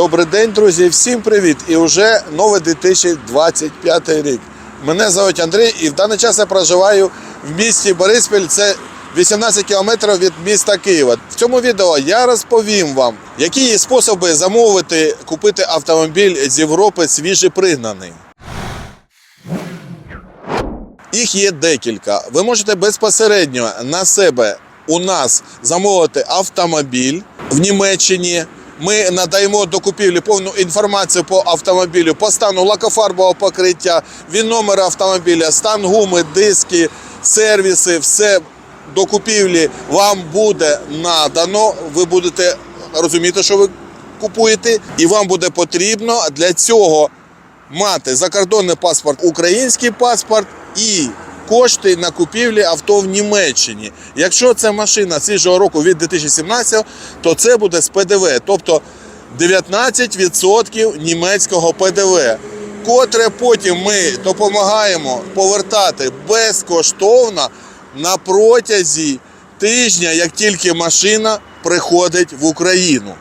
Добрий день, друзі, всім привіт! І вже новий 2025 рік. Мене звуть Андрій, і в даний час я проживаю в місті Бориспіль. Це 18 кілометрів від міста Києва. В цьому відео я розповім вам, які є способи замовити, купити автомобіль з Європи свіжепригнаний. Їх є декілька. Ви можете безпосередньо на себе у нас замовити автомобіль в Німеччині. Ми надаємо до купівлі повну інформацію по автомобілю, по стану лакофарбового покриття, він номер автомобіля, стан гуми, диски, сервіси, все до купівлі вам буде надано. Ви будете розуміти, що ви купуєте, і вам буде потрібно для цього мати закордонний паспорт, український паспорт і кошти на купівлі авто в Німеччині. Якщо це машина свіжого року від 2017, то це буде з ПДВ, тобто 19% німецького ПДВ, котре потім ми допомагаємо повертати безкоштовно на протязі тижня, як тільки машина приходить в Україну.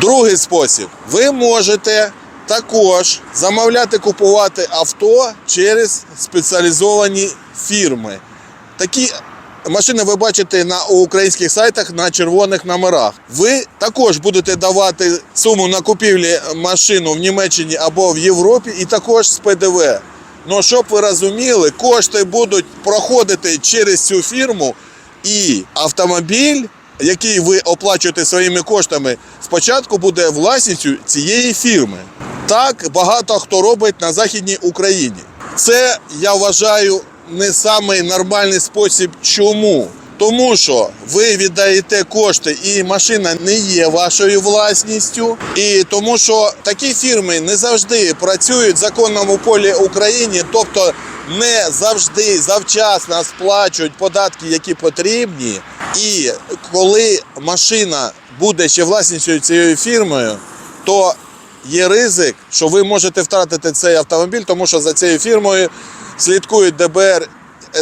Другий спосіб. Ви можете також замовляти купувати авто через спеціалізовані фірми. Такі машини ви бачите на українських сайтах на червоних номерах. Ви також будете давати суму на купівлі машину в Німеччині або в Європі, і також з ПДВ. Ну, щоб ви розуміли, кошти будуть проходити через цю фірму, і автомобіль, який ви оплачуєте своїми коштами, спочатку буде власністю цієї фірми. Так багато хто робить на Західній Україні. Це я вважаю не самий нормальний спосіб. Чому? Тому що ви віддаєте кошти, і машина не є вашою власністю, і тому що такі фірми не завжди працюють в законному полі України, тобто не завжди завчасно сплачують податки, які потрібні. І коли машина буде ще власністю цією фірмою, то є ризик, що ви можете втратити цей автомобіль, тому що за цією фірмою слідкують ДБР,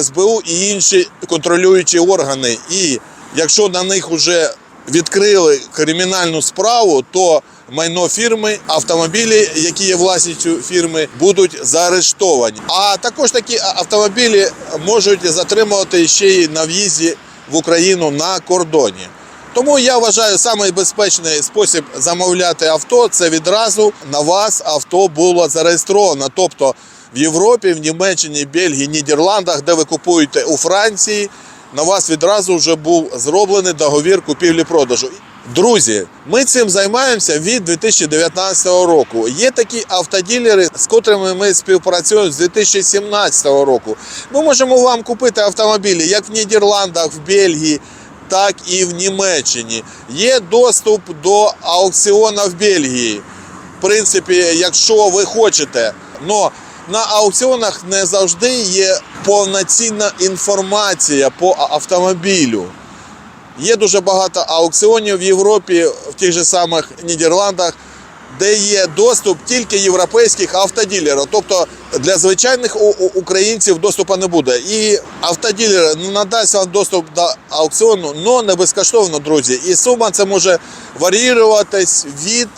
СБУ і інші контролюючі органи. І якщо на них вже відкрили кримінальну справу, то майно фірми, автомобілі, які є власністю фірми, будуть заарештовані. А також такі автомобілі можуть затримувати ще й на в'їзді в Україну на кордоні. Тому я вважаю, найбезпечний спосіб замовляти авто це відразу на вас авто було зареєстровано. Тобто в Європі, в Німеччині, Бельгії, Нідерландах, де ви купуєте у Франції, на вас відразу вже був зроблений договір купівлі-продажу. Друзі, ми цим займаємося від 2019 року. Є такі автоділери, з котрими ми співпрацюємо з 2017 року. Ми можемо вам купити автомобілі як в Нідерландах, в Бельгії, так і в Німеччині. Є доступ до аукціону в Бельгії. В принципі, якщо ви хочете. Но на аукціонах не завжди є повноцінна інформація по автомобілю. Є дуже багато аукціонів в Європі, в тих же самих Нідерландах, де є доступ тільки європейських автоділерів. Тобто для звичайних українців доступу не буде. І автоділер надасть вам доступ до аукціону, але не безкоштовно, друзі. І сума це може варіюватись від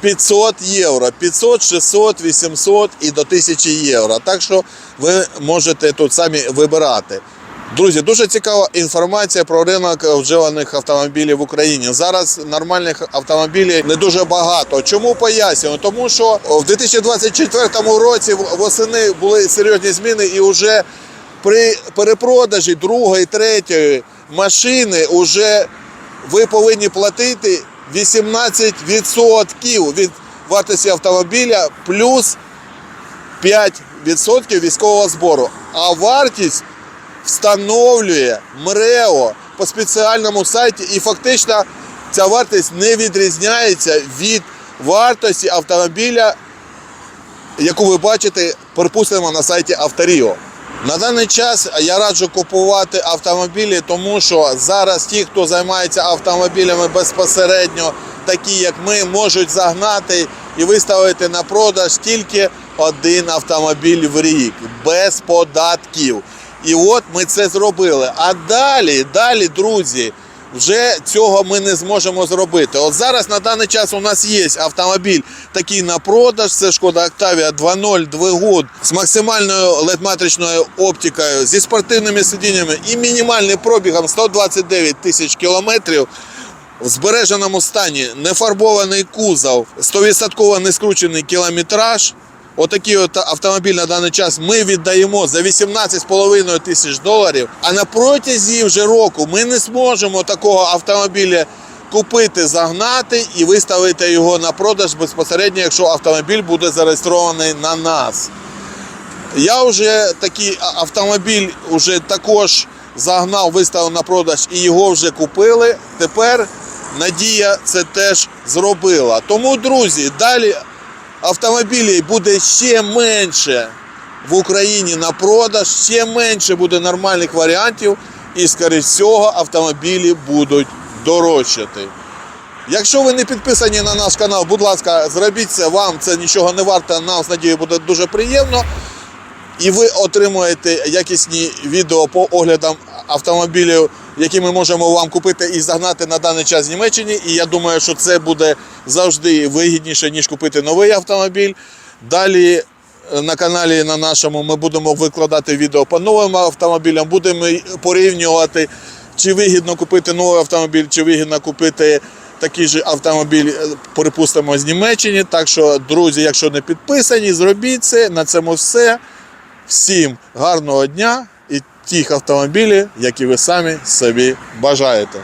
500 євро, 500, 600, 800 і до 1000 євро. Так що ви можете тут самі вибирати. Друзі, дуже цікава інформація про ринок вживаних автомобілів в Україні. Зараз нормальних автомобілів не дуже багато. Чому пояснюю? Тому що в 2024 році восени були серйозні зміни, і вже при перепродажі другої, третьої машини вже ви повинні платити 18% від вартості автомобіля плюс 5% військового збору. А вартість встановлює МРЕО по спеціальному сайті, і фактично ця вартість не відрізняється від вартості автомобіля, яку ви бачите, припустимо, на сайті Авторіо. На даний час я раджу купувати автомобілі, тому що зараз ті, хто займається автомобілями безпосередньо, такі як ми, можуть загнати і виставити на продаж тільки один автомобіль в рік без податків. І от ми це зробили. А далі, далі, друзі, вже цього ми не зможемо зробити. От зараз на даний час у нас є автомобіль такий на продаж. Це шкода Octavia 2.0 двигун з максимальною LED-матричною оптикою, зі спортивними сидіннями і мінімальним пробігом 129 тисяч кілометрів. В збереженому стані нефарбований кузов, 100% не скручений кілометраж. Отакий от автомобіль на даний час ми віддаємо за 18,5 тисяч доларів. А на протязі вже року ми не зможемо такого автомобіля купити, загнати і виставити його на продаж безпосередньо, якщо автомобіль буде зареєстрований на нас. Я вже такий автомобіль вже також загнав, виставив на продаж і його вже купили. Тепер Надія це теж зробила. Тому, друзі, далі автомобілів буде ще менше в Україні на продаж, ще менше буде нормальних варіантів, і, скоріш всього, автомобілі будуть дорожчати. Якщо ви не підписані на наш канал, будь ласка, зробіть це. Вам це нічого не варто. Нам з надією буде дуже приємно. І ви отримуєте якісні відео по оглядам автомобілів, які ми можемо вам купити і загнати на даний час в Німеччині. І я думаю, що це буде завжди вигідніше, ніж купити новий автомобіль. Далі е, на каналі на нашому ми будемо викладати відео по новим автомобілям, будемо порівнювати, чи вигідно купити новий автомобіль, чи вигідно купити такий же автомобіль, е, припустимо, з Німеччини. Так що, друзі, якщо не підписані, зробіть це. На цьому все. Всім гарного дня тих автомобілів, які ви самі собі бажаєте.